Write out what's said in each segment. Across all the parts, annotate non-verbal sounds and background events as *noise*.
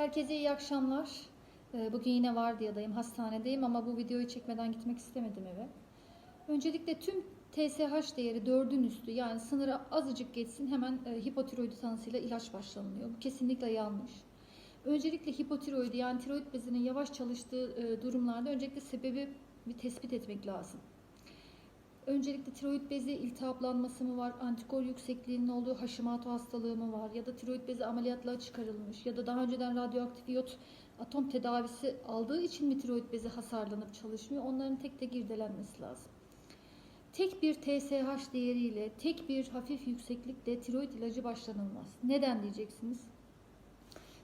Herkese iyi akşamlar. Ee, Bugün yine vardiyadayım, hastanedeyim ama bu videoyu çekmeden gitmek istemedim eve. Öncelikle tüm TSH değeri 4'ün üstü yani sınıra azıcık geçsin hemen e, hipotiroidi tanısıyla ilaç başlanılıyor. Bu kesinlikle yanlış. Öncelikle hipotiroidi yani tiroid bezinin yavaş çalıştığı e, durumlarda öncelikle sebebi bir tespit etmek lazım. Öncelikle tiroid bezi iltihaplanması mı var, antikor yüksekliğinin olduğu Hashimoto hastalığı mı var ya da tiroid bezi ameliyatla çıkarılmış ya da daha önceden radyoaktif iyot atom tedavisi aldığı için mi tiroid bezi hasarlanıp çalışmıyor? Onların tek tek irdelenmesi lazım. Tek bir TSH değeriyle, tek bir hafif yükseklikle tiroid ilacı başlanılmaz. Neden diyeceksiniz?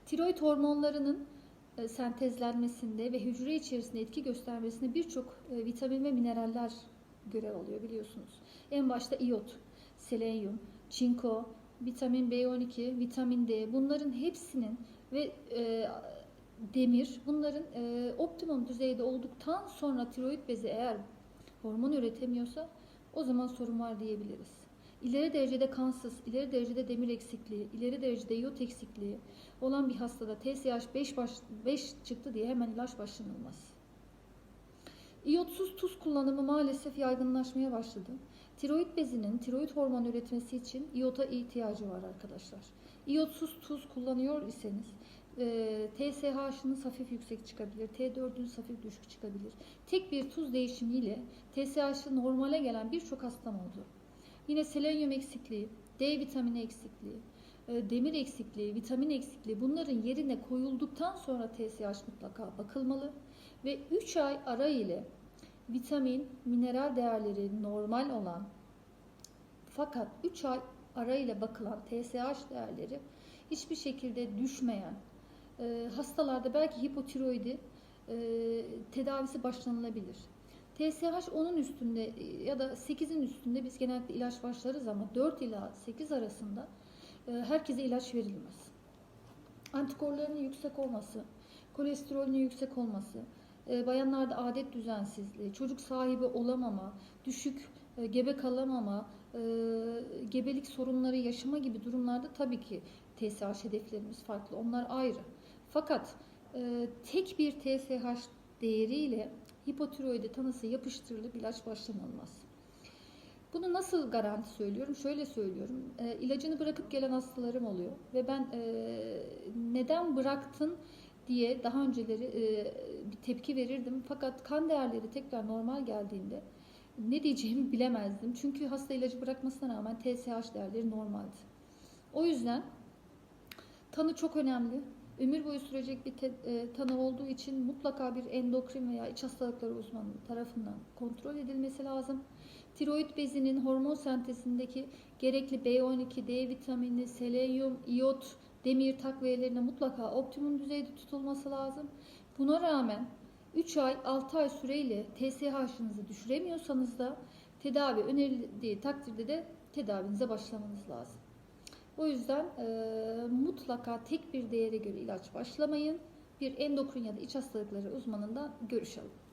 Tiroid hormonlarının e, sentezlenmesinde ve hücre içerisinde etki göstermesinde birçok e, vitamin ve mineraller görev alıyor biliyorsunuz. En başta iyot, selenyum, çinko, vitamin B12, vitamin D bunların hepsinin ve e, demir bunların e, optimum düzeyde olduktan sonra tiroid bezi eğer hormon üretemiyorsa o zaman sorun var diyebiliriz. İleri derecede kansız, ileri derecede demir eksikliği, ileri derecede iot eksikliği olan bir hastada TSH 5, baş, 5 çıktı diye hemen ilaç başlanılmaz. İyotsuz tuz kullanımı maalesef yaygınlaşmaya başladı. Tiroid bezinin tiroid hormon üretmesi için iyota ihtiyacı var arkadaşlar. İyotsuz tuz kullanıyor iseniz e, TSH'ınız hafif yüksek çıkabilir, T4'ünüz hafif düşük çıkabilir. Tek bir tuz değişimiyle TSH'ı normale gelen birçok hastam oldu. Yine selenyum eksikliği, D vitamini eksikliği, demir eksikliği, vitamin eksikliği bunların yerine koyulduktan sonra TSH mutlaka bakılmalı ve 3 ay ara ile vitamin, mineral değerleri normal olan fakat 3 ay ara ile bakılan TSH değerleri hiçbir şekilde düşmeyen e, hastalarda belki hipotiroidi e, tedavisi başlanılabilir. TSH onun üstünde e, ya da 8'in üstünde biz genellikle ilaç başlarız ama 4 ila 8 arasında e, herkese ilaç verilmez. Antikorlarının yüksek olması, kolesterolünün yüksek olması, e, bayanlarda adet düzensizliği, çocuk sahibi olamama, düşük e, gebe kalamama, e, gebelik sorunları yaşama gibi durumlarda tabii ki TSH hedeflerimiz farklı. Onlar ayrı. Fakat tek bir TSH değeriyle hipotiroidi tanısı yapıştırılıp ilaç başlanılmaz. Bunu nasıl garanti söylüyorum? Şöyle söylüyorum. E, ilacını bırakıp gelen hastalarım oluyor ve ben e, neden bıraktın diye daha önceleri e, bir tepki verirdim. Fakat kan değerleri tekrar normal geldiğinde ne diyeceğimi *laughs* bilemezdim. Çünkü hasta ilacı bırakmasına rağmen TSH değerleri normaldi. O yüzden tanı çok önemli. Ömür boyu sürecek bir te, e, tanı olduğu için mutlaka bir endokrin veya iç hastalıkları uzmanı tarafından kontrol edilmesi lazım. Tiroid bezinin hormon sentezindeki gerekli B12, D vitamini, selenyum, iyot, demir takviyelerine mutlaka optimum düzeyde tutulması lazım. Buna rağmen 3 ay 6 ay süreyle TSH'ınızı düşüremiyorsanız da tedavi önerildiği takdirde de tedavinize başlamanız lazım. O yüzden e, mutlaka tek bir değere göre ilaç başlamayın. Bir endokrin ya da iç hastalıkları uzmanından görüş alın.